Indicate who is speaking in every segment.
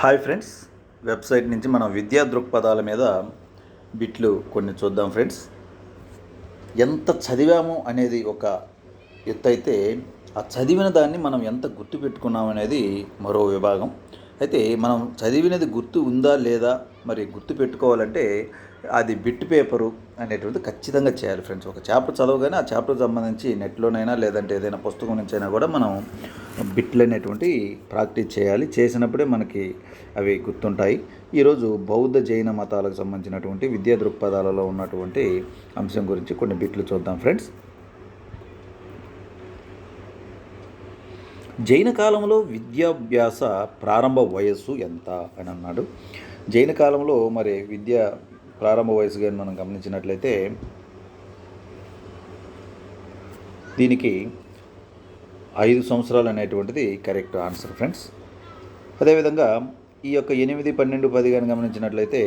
Speaker 1: Hi friends. Website నుంచి మనం విద్యా దృక్పథాల మీద బిట్లు కొన్ని చూద్దాం ఫ్రెండ్స్. ఎంత చదివాము అనేది ఒక ఎత్తు అయితే ఆ చదివిన దాన్ని మనం ఎంత గుర్తుపెట్టుకున్నాం అనేది మరో విభాగం. అయితే మనం చదివినది గుర్తు ఉందా లేదా మరి గుర్తు పెట్టుకోవాలంటే అది బిట్ పేపరు అనేటువంటిది ఖచ్చితంగా చేయాలి ఫ్రెండ్స్. ఒక చాప్టర్ చదవగానే ఆ చాప్టర్ సంబంధించి నెట్లోనైనా లేదంటే ఏదైనా పుస్తకం నుంచి అయినా కూడా మనం బిట్లు అనేటువంటి ప్రాక్టీస్ చేయాలి. చేసినప్పుడే మనకి అవి గుర్తుంటాయి. ఈరోజు బౌద్ధ జైన మతాలకు సంబంధించినటువంటి విద్యా దృక్పథాలలో ఉన్నటువంటి అంశం గురించి కొన్ని బిట్లు చూద్దాం ఫ్రెండ్స్. జైన కాలంలో విద్యాభ్యాస ప్రారంభ వయస్సు ఎంత అని అన్నాడు. జైన కాలంలో మరి విద్య ప్రారంభ వయసు కానీ మనం గమనించినట్లయితే దీనికి ఐదు సంవత్సరాలు అనేటువంటిది కరెక్ట్ ఆన్సర్ ఫ్రెండ్స్. అదేవిధంగా ఈ యొక్క ఎనిమిది పన్నెండు పది కానీ గమనించినట్లయితే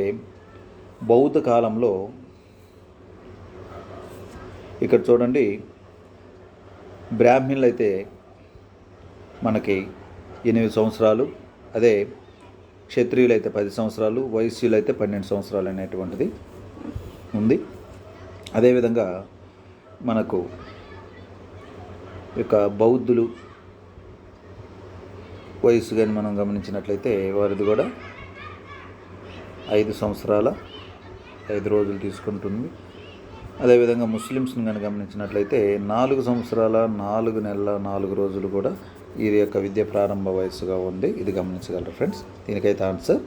Speaker 1: బౌద్ధ కాలంలో ఇక్కడ చూడండి బ్రాహ్మణులు అయితే మనకి ఎనిమిది సంవత్సరాలు అదే క్షత్రియులు అయితే పది సంవత్సరాలు వైశ్యులు అయితే పన్నెండు సంవత్సరాలు అనేటువంటిది ఉంది. అదేవిధంగా మనకు యొక్క బౌద్ధులు వయస్సు కానీ మనం గమనించినట్లయితే వారిది కూడా ఐదు సంవత్సరాల ఐదు రోజులు తీసుకుంటుంది. అదేవిధంగా ముస్లిమ్స్ని కానీ గమనించినట్లయితే నాలుగు సంవత్సరాల నాలుగు నెలల నాలుగు రోజులు కూడా ఇది యొక్క విద్య ప్రారంభ వయస్సుగా ఉంది. ఇది గమనించగలరు ఫ్రెండ్స్ దీనికైతే ఆన్సర్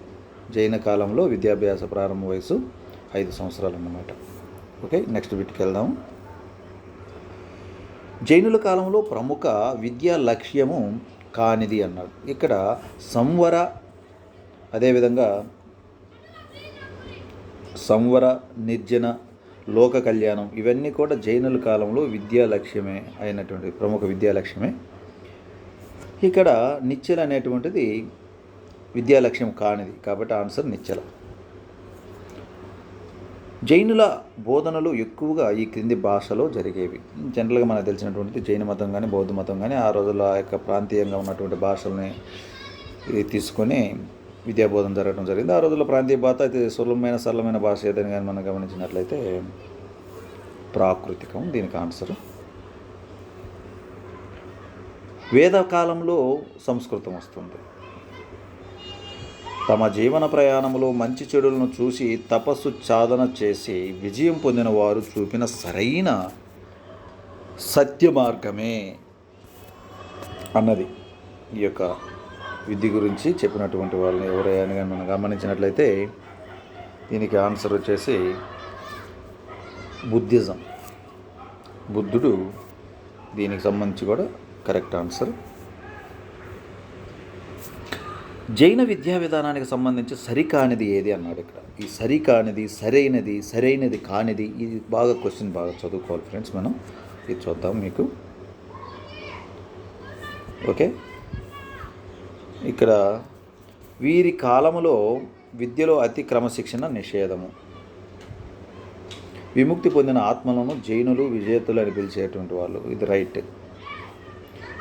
Speaker 1: జైన కాలంలో విద్యాభ్యాస ప్రారంభ వయసు ఐదు సంవత్సరాలు అన్నమాట. ఓకే నెక్స్ట్ బిట్కి వెళ్దాం. జైనుల కాలంలో ప్రముఖ విద్యా లక్ష్యము కానిది అన్నాడు ఇక్కడ సంవర అదేవిధంగా సంవర నిర్జన లోక కళ్యాణం ఇవన్నీ కూడా జైనుల కాలంలో విద్యా లక్ష్యమే అయినటువంటి ప్రముఖ విద్యా లక్ష్యమే. ఇక్కడ నిచ్చెల అనేటువంటిది విద్యా లక్ష్యం కానిది కాబట్టి ఆన్సర్ నిచ్చెల. జైనుల బోధనలు ఎక్కువగా ఈ క్రింది భాషలో జరిగేవి. జనరల్గా మనకు తెలిసినటువంటిది జైన మతం కానీ బౌద్ధ మతం కానీ ఆ రోజుల్లో ఆ యొక్క ప్రాంతీయంగా ఉన్నటువంటి భాషల్ని ఇది తీసుకొని విద్యాబోధన జరగడం జరిగింది. ఆ రోజుల్లో ప్రాంతీయ భాష అయితే సులభమైన సరళమైన భాష ఏదని కానీ మనం గమనించినట్లయితే ప్రాకృతికం దీనికి ఆన్సర్ వేదకాలంలో సంస్కృతం వస్తుంది. తమ జీవన ప్రయాణంలో మంచి చెడులను చూసి తపస్సు సాధన చేసి విజయం పొందిన వారు చూపిన సరైన సత్య మార్గమే అన్నది ఈ యొక్క విద్య గురించి చెప్పినటువంటి వాళ్ళని ఎవరైనా కానీ మనం గమనించినట్లయితే దీనికి ఆన్సర్ వచ్చేసి బుద్ధిజం. బుద్ధుడు దీనికి సంబంధించి కూడా కరెక్ట్ ఆన్సర్. జైన విద్యా విధానానికి సంబంధించి సరికానిది ఏది అన్నాడు ఇక్కడ. ఈ సరికానిది సరైనది సరైనది కానిది ఇది బాగా క్వశ్చన్ బాగా చదువుకోవాలి ఫ్రెండ్స్ మనం. ఇది చూద్దాం మీకు. ఓకే. ఇక్కడ వీరి కాలములో విద్యలో అతి క్రమశిక్షణ నిషేధము. విముక్తి పొందిన ఆత్మలను జైనులు విజేతలు అని పిలిచేటువంటి వాళ్ళు. ఇది రైట్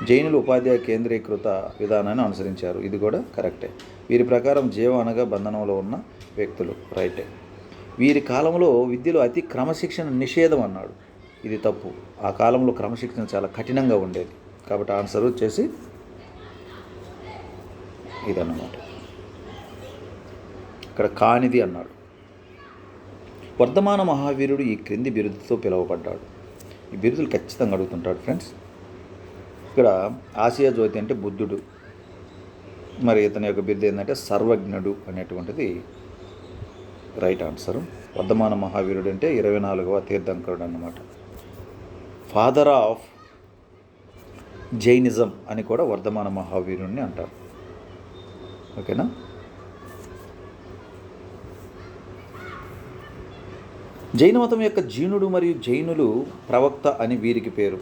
Speaker 1: జైనులు ఉపాధ్యాయ కేంద్రీకృత విధానాన్ని అనుసరించారు. ఇది కూడా కరెక్టే. వీరి ప్రకారం జీవం అనగా బంధనంలో ఉన్న వ్యక్తులు. రైటే. వీరి కాలంలో విద్యలో అతి క్రమశిక్షణ నిషేధం అన్నాడు. ఇది తప్పు. ఆ కాలంలో క్రమశిక్షణ చాలా కఠినంగా ఉండేది. కాబట్టి ఆన్సర్ వచ్చేసి ఇదన్నమాట. ఇక్కడ కానిది అన్నాడు. వర్ధమాన మహావీరుడు ఈ క్రింది బిరుదుతో పిలువబడ్డాడు. ఈ బిరుదులు ఖచ్చితంగా అడుగుతుంటాడు ఫ్రెండ్స్. ఇక్కడ ఆసియా జ్యోతి అంటే బుద్ధుడు. మరి ఇతని యొక్క బిరుదు ఏంటంటే సర్వజ్ఞుడు అనేటువంటిది రైట్ ఆన్సర్. వర్ధమాన మహావీరుడు అంటే ఇరవై నాలుగవ తీర్థంకరుడు అన్నమాట. ఫాదర్ ఆఫ్ జైనిజం అని కూడా వర్ధమాన మహావీరుడిని అంటారు. ఓకేనా? జైన మతం యొక్క జీనుడు మరియు జైనులు ప్రవక్త అని వీరికి పేరు.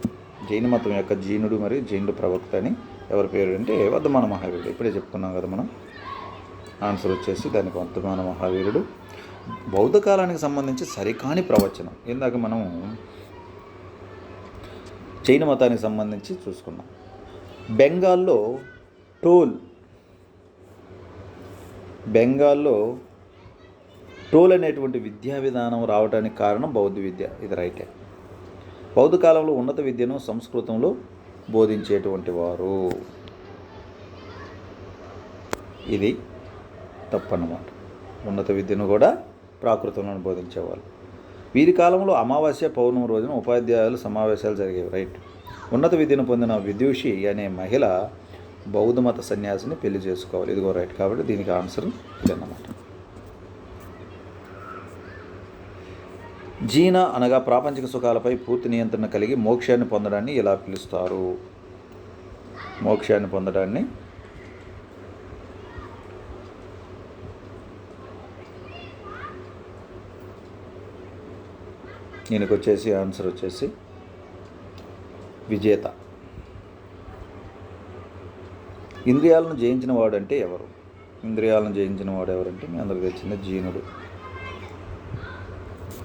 Speaker 1: జైన మతం యొక్క జీనుడు మరియు జైనుడు ప్రవక్త అని ఎవరి పేరు అంటే వర్ధమాన మహావీరుడు. ఇప్పుడే చెప్పుకున్నాం కదా మనం. ఆన్సర్ వచ్చేసి దానికి వర్ధమాన మహావీరుడు. బౌద్ధ కాలానికి సంబంధించి సరికాని ప్రవచనం. ఇందాక మనం జైన మతానికి సంబంధించి చూసుకున్నాం. బెంగాల్లో టోల్ బెంగాల్లో టోల్ అనేటువంటి విద్యా విధానం రావడానికి కారణం బౌద్ధ విద్య. ఇది రైటే. బౌద్ధ కాలంలో ఉన్నత విద్యను సంస్కృతంలో బోధించేటువంటి వారు. ఇది తప్పన్నమాట. ఉన్నత విద్యను కూడా ప్రాకృతంలో బోధించేవాళ్ళు. వీరి కాలంలో అమావాస్య పౌర్ణమి రోజున ఉపాధ్యాయులు సమావేశాలు జరిగేవి రైట్? ఉన్నత విద్యను పొందిన విద్యూషి అనే మహిళ బౌద్ధ మత సన్యాసిని పెళ్ళి చేసుకోవాలి. ఇదిగో రైట్? కాబట్టి దీనికి ఆన్సర్ ఇదన్నమాట. జీన అనగా ప్రాపంచిక సుఖాలపై పూర్తి నియంత్రణ కలిగి మోక్షాన్ని పొందడాన్ని ఇలా పిలుస్తారు? మోక్షాన్ని పొందడాన్ని. దీనికి వచ్చేసి ఆన్సర్ వచ్చేసి విజేత. ఇంద్రియాలను జయించిన వాడంటే ఎవరు? ఇంద్రియాలను జయించిన వాడు ఎవరంటే మీ అందరికి తెచ్చింది జీనుడు.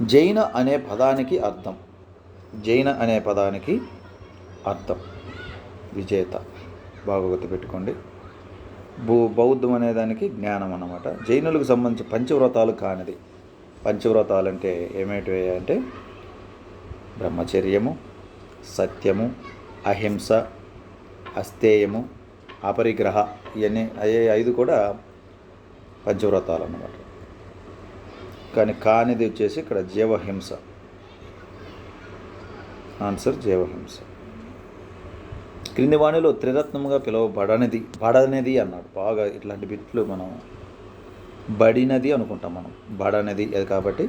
Speaker 1: జైన అనే పదానికి అర్థం. జైన అనే పదానికి అర్థం. విజేత. బాగా గుర్తుపెట్టుకోండి భూ బౌద్ధం అనే దానికి జ్ఞానం అన్నమాట. జైనులకు సంబంధించి పంచవ్రతాలు కానిది. పంచవ్రతాలు అంటే ఏమేటివి అంటే బ్రహ్మచర్యము సత్యము అహింస అస్తేయము అపరిగ్రహ ఇవన్నీ అయ్యే ఐదు కూడా పంచవ్రతాలు అన్నమాట. కానీ కానిది వచ్చేసి ఇక్కడ జీవహింస. ఆన్సర్ జీవహింస. క్రింది వాణిలో త్రిరత్నముగా పిలువబడనిది బడనిది అన్నాడు. బాగా ఇట్లాంటి బిట్లు మనం బడినది అనుకుంటాం మనం. బడనది అది కాబట్టి?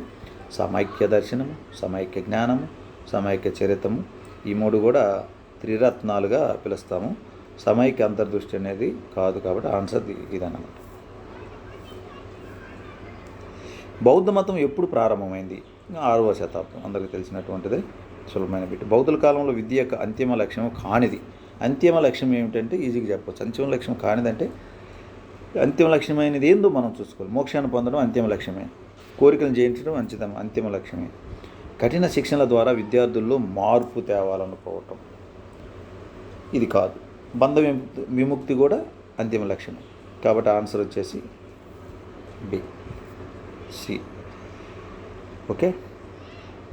Speaker 1: సమైక్య దర్శనము సమైక్య జ్ఞానము సమైక్య చరితము. ఈ మూడు కూడా త్రిరత్నాలుగా పిలుస్తాము. సమైక్య అంతర్దృష్టి అనేది కాదు కాబట్టి ఆన్సర్ ఇదన్నమాట. బౌద్ధ మతం ఎప్పుడు ప్రారంభమైంది? ఆరవ శతాబ్దం. అందరికీ తెలిసినటువంటిది సులభమైన బిట్. బౌద్ధుల కాలంలో విద్య యొక్క అంతిమ లక్ష్యం కానిది. అంతిమ లక్ష్యం ఏమిటంటే ఈజీగా చెప్పవచ్చు అంతిమ లక్ష్యం కానిదంటే అంతిమ లక్ష్యమైనది ఏందో మనం చూసుకోవాలి. మోక్షాన్ని పొందడం అంతిమ లక్ష్యమే. కోరికలను జయించడం అంచితం అంతిమ లక్ష్యమే. కఠిన శిక్షణల ద్వారా విద్యార్థుల్లో మార్పు తేవాలనుకోవటం. ఇది కాదు. బంధ విముక్తి విముక్తి కూడా అంతిమ లక్ష్యం కాబట్టి ఆన్సర్ వచ్చేసి బి. సి. ఓకే?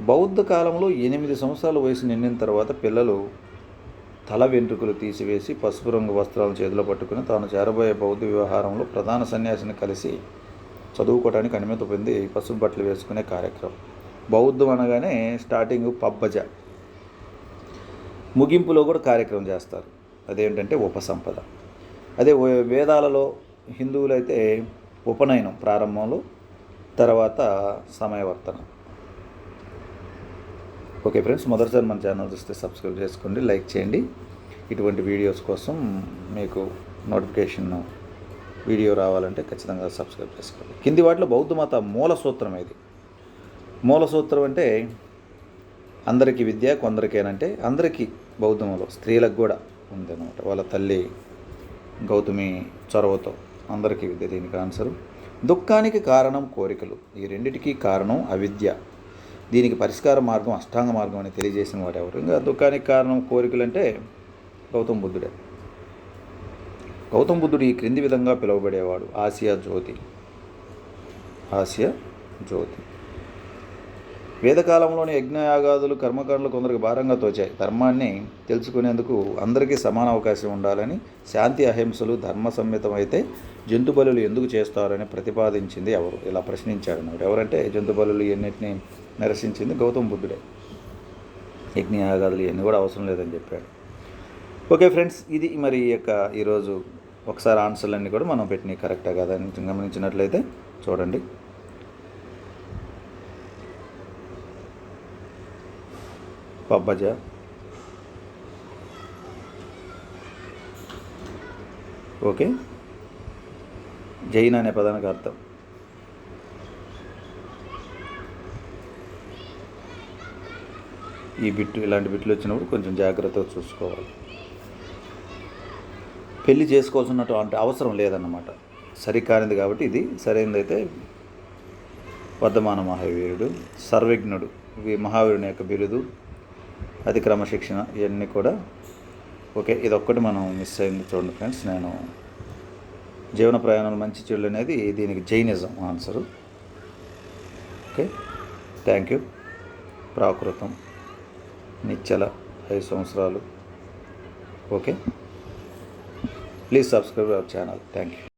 Speaker 1: బౌద్ధ కాలంలో ఎనిమిది సంవత్సరాల వయసు నిండిన తర్వాత పిల్లలు తల వెంట్రుకలు తీసివేసి పసుపు రంగు వస్త్రాలను చేతిలో పట్టుకుని తాను చేరబోయే బౌద్ధ వ్యవహారంలో ప్రధాన సన్యాసిని కలిసి చదువుకోవడానికి అనుమతి పొంది పసుపు బట్టలు వేసుకునే కార్యక్రమం. బౌద్ధం అనగానే స్టార్టింగ్ పబ్బజ. ముగింపులో కూడా కార్యక్రమం చేస్తారు. అదేంటంటే ఉపసంపద. అదే వేదాలలో హిందువులైతే ఉపనయనం ప్రారంభంలో తర్వాత సమయవర్తనం. ఓకే ఫ్రెండ్స్ మొదటిసారి మన ఛానల్ చూస్తే సబ్స్క్రైబ్ చేసుకోండి లైక్ చేయండి. ఇటువంటి వీడియోస్ కోసం మీకు నోటిఫికేషన్ వీడియో రావాలంటే ఖచ్చితంగా సబ్స్క్రైబ్ చేసుకోండి. కింది వాటిలో బౌద్ధ మత మూల సూత్రం ఇది. మూల సూత్రం అంటే అందరికీ విద్య కొందరికేనంటే అందరికీ బౌద్ధంలో స్త్రీలకు కూడా ఉందన్నమాట. వాళ్ళ తల్లి గౌతమి చొరవతో అందరికీ విద్య దీనికి ఆన్సరు. దుఃఖానికి కారణం కోరికలు. ఈ రెండిటికి కారణం అవిద్య. దీనికి పరిష్కార మార్గం అష్టాంగ మార్గం అని తెలియజేసిన వాడు ఎవరు ఇంకా దుఃఖానికి కారణం కోరికలు అంటే గౌతమ బుద్ధుడే. గౌతమ బుద్ధుడు ఈ క్రింది విధంగా పిలువబడేవాడు. ఆసియా జ్యోతి. ఆసియా జ్యోతి. వేదకాలంలోని యజ్ఞయాగాదులు కర్మకాండలు కొందరికి భారంగా తోచాయి. ధర్మాన్ని తెలుసుకునేందుకు అందరికీ సమాన అవకాశం ఉండాలని శాంతి అహింసలు ధర్మ సంహితమైతే జంతు బలులు ఎందుకు చేస్తారని ప్రతిపాదించింది ఎవరు? ఇలా ప్రశ్నించాడు అన్నమాట. ఎవరంటే జంతు బలులు ఎన్నిటిని నిరసించింది గౌతమ బుద్ధుడే. యజ్ఞయాగాదులు ఇవన్నీ కూడా అవసరం లేదని చెప్పాడు. ఓకే ఫ్రెండ్స్ ఇది మరి ఈ యొక్క ఈరోజు ఒకసారి ఆన్సర్లన్నీ కూడా మనం పెట్టినవి కరెక్టా కదా అని గమనించినట్లయితే చూడండి. పబ్బజ. ఓకే. జైన్ అనే పదానికి అర్థం. ఈ బిట్టు ఇలాంటి బిట్లు వచ్చినప్పుడు కొంచెం జాగ్రత్తగా చూసుకోవాలి. పెళ్ళి చేసుకోవాల్సినటువంటి అవసరం లేదన్నమాట. సరికానిది కాబట్టి ఇది సరైనదైతే వర్ధమాన మహావీరుడు సర్వజ్ఞుడు మహావీరుని యొక్క బిరుదు అతి క్రమశిక్షణ ఇవన్నీ కూడా. ఓకే ఇదొక్కటి మనం మిస్ అయింది చూడండి ఫ్రెండ్స్. నేను జీవన ప్రయాణాలు మంచి చెడు అనేది దీనికి Jainism answer. Okay thank you. ప్రాకృతం నిచ్చల ఐదు సంవత్సరాలు. Okay please subscribe our channel. Thank you.